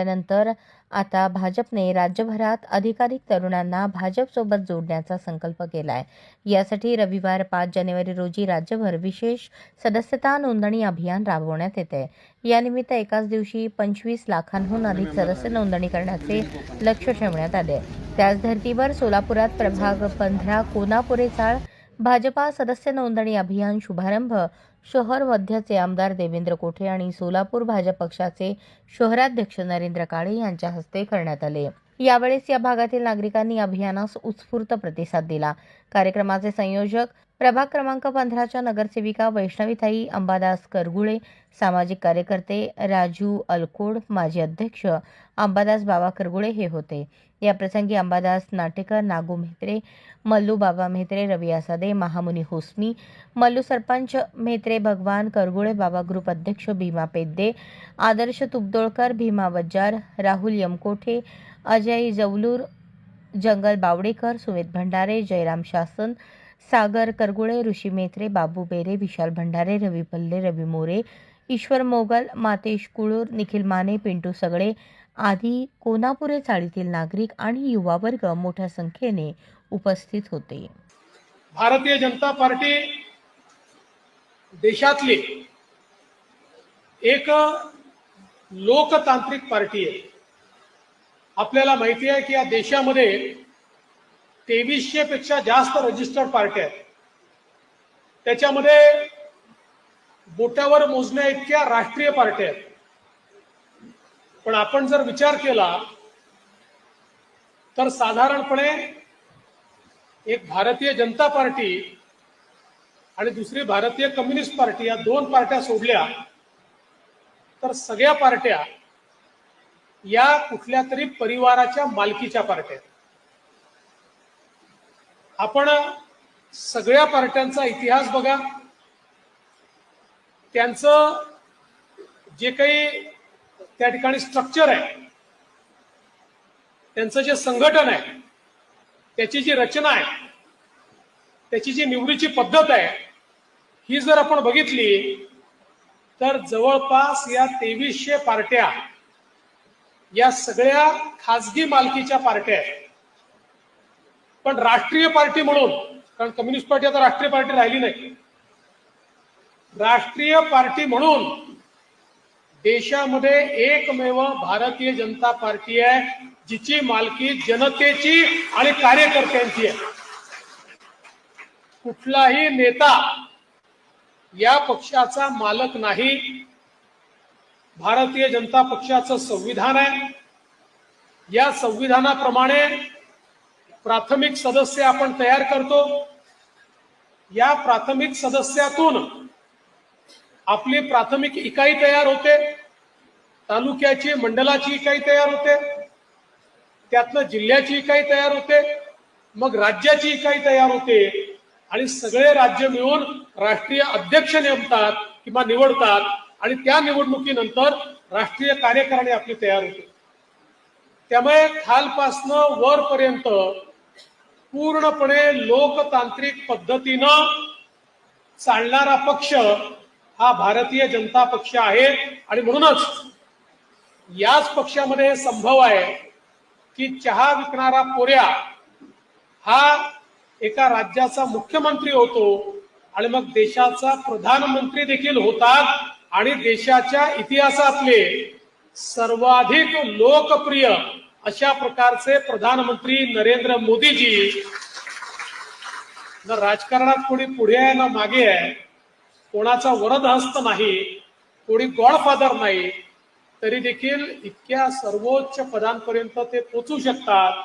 झाल्यानंतर आता भाजपने राज्यभरात अधिकाधिक तरुणांना भाजपसोबत जोडण्याचा संकल्प केला आहे यासाठी रविवार पाच जानेवारी रोजी राज्यभर विशेष सदस्यता नोंदणी अभियान राबवण्यात येते यानिमित्त एकाच दिवशी पंचवीस लाखांहून अधिक सदस्य नोंदणी करण्याचे लक्ष ठेवण्यात आले त्याच धर्तीवर सोलापुरात प्रभाग पंधरा कोनापुरे चाळ भाजपा सदस्य नोंदणी अभियान शुभारंभ शहर मध्यचे आमदार देवेंद्र कोठे आणि सोलापूर भाजप पक्षाचे शहराध्यक्ष नरेंद्र काळे यांच्या हस्ते करण्यात आले. यावेळेस या भागातील नागरिकांनी अभियानास उत्स्फूर्त प्रतिसाद दिला. कार्यक्रमाचे संयोजक प्रभाग क्रमांक पंधराच्या नगरसेविका वैष्णवीताई अंबादास करगुळे सामाजिक कार्यकर्ते राजू अलकोड माजी अध्यक्ष अंबादास बाबा करगुळे हे होते. याप्रसंगी अंबादास नाटेकर नागू म्हेत्रे मल्लू बाबा म्हेत्रे रवी आसादे महामुनी होस्मी मल्लू सरपंच म्हेत्रे भगवान करगुळे बाबा ग्रुप अध्यक्ष भीमा पेद्दे आदर्श तुपदोळकर भीमा वज्जार राहुल यमकोठे अजय जवलूर जंगल बावडेकर सुमित भंडारे जयराम शासन सागर करगुळे ऋषी मेत्रे बाबू बेरे विशाल भंडारे रवी पल्ले रवी मोरे ईश्वर मोगल मातेश कुळूर निखिल माने पिंटू सगळे आदी कोनापुरे चाळीतील नागरिक आणि युवा वर्ग मोठ्या संख्येने उपस्थित होते. भारतीय जनता पार्टी देशातली एक लोकतांत्रिक पार्टी आहे. आपल्याला माहिती आहे की या देशामध्ये तेवीसशे पेक्षा जास्त रजिस्टर्ड पार्ट्या आहेत त्याच्यामध्ये बोटावर मोजण्या इतक्या राष्ट्रीय पार्ट्या आहेत पण आपण जर विचार केला तर साधारणपणे एक भारतीय जनता पार्टी आणि दुसरी भारतीय कम्युनिस्ट पार्टी या दोन पार्ट्या सोडल्या तर सगळ्या पार्ट्या या कुठल्या तरी परिवाराच्या मालकीच्या पार्ट्या आहेत. आपण सगळ्या पार्ट्यांचा इतिहास बघा. त्यांचं जे काही त्या ठिकाणी स्ट्रक्चर आहे त्यांचं जे संघटन आहे त्याची जी रचना आहे त्याची जी निवडीची पद्धत आहे ही जर आपण बघितली तर जवळपास या तेवीसशे पार्ट्या या सगळ्या खाजगी मालकीच्या पार्ट्या आहेत. पण राष्ट्रीय पार्टी म्हणून कारण कम्युनिस्ट पार्टी आता राष्ट्रीय पार्टी राहिली नाही. राष्ट्रीय पार्टी म्हणून देशामध्ये एकमेव भारतीय जनता पार्टी आहे जिची मालकी जनतेची आणि कार्यकर्त्यांची आहे. कुठलाही नेता या पक्षाचा मालक नाही. भारतीय जनता पक्षाचं संविधान आहे. या संविधानाप्रमाणे प्राथमिक सदस्य आपण तयार करतो. या प्राथमिक सदस्यातून आपली प्राथमिक इकाई तयार होते. तालुक्याची मंडलाची इकाई तयार होते. त्यातनं जिल्ह्याची इकाई तयार होते. मग राज्याची इकाई तयार होते. आणि सगळे राज्य मिळून राष्ट्रीय अध्यक्ष नेमतात किंवा निवडतात. आणि त्या निवडणुकीनंतर राष्ट्रीय कार्यकारिणी आपली तयार होते. त्यामुळे खालपासनं वरपर्यंत पूर्णपणे लोकतांत्रिक पद्धतीनं चालणारा पक्ष हा भारतीय जनता पक्ष आहे. आणि म्हणूनच याच पक्षामध्ये संभव आहे की चहा विकणारा पोऱ्या हा एका राज्याचा मुख्यमंत्री होतो आणि मग देशाचा प्रधानमंत्री देखील होतात आणि देशाच्या इतिहासातले सर्वाधिक लोकप्रिय अशा प्रकारचे प्रधानमंत्री नरेंद्र मोदीजी ना राजकारणात कोणी पुढे आहे ना मागे आहे कोणाचा वरदहस्त नाही कोणी गॉडफादर नाही तरी देखील इतक्या सर्वोच्च पदांपर्यंत ते पोचू शकतात.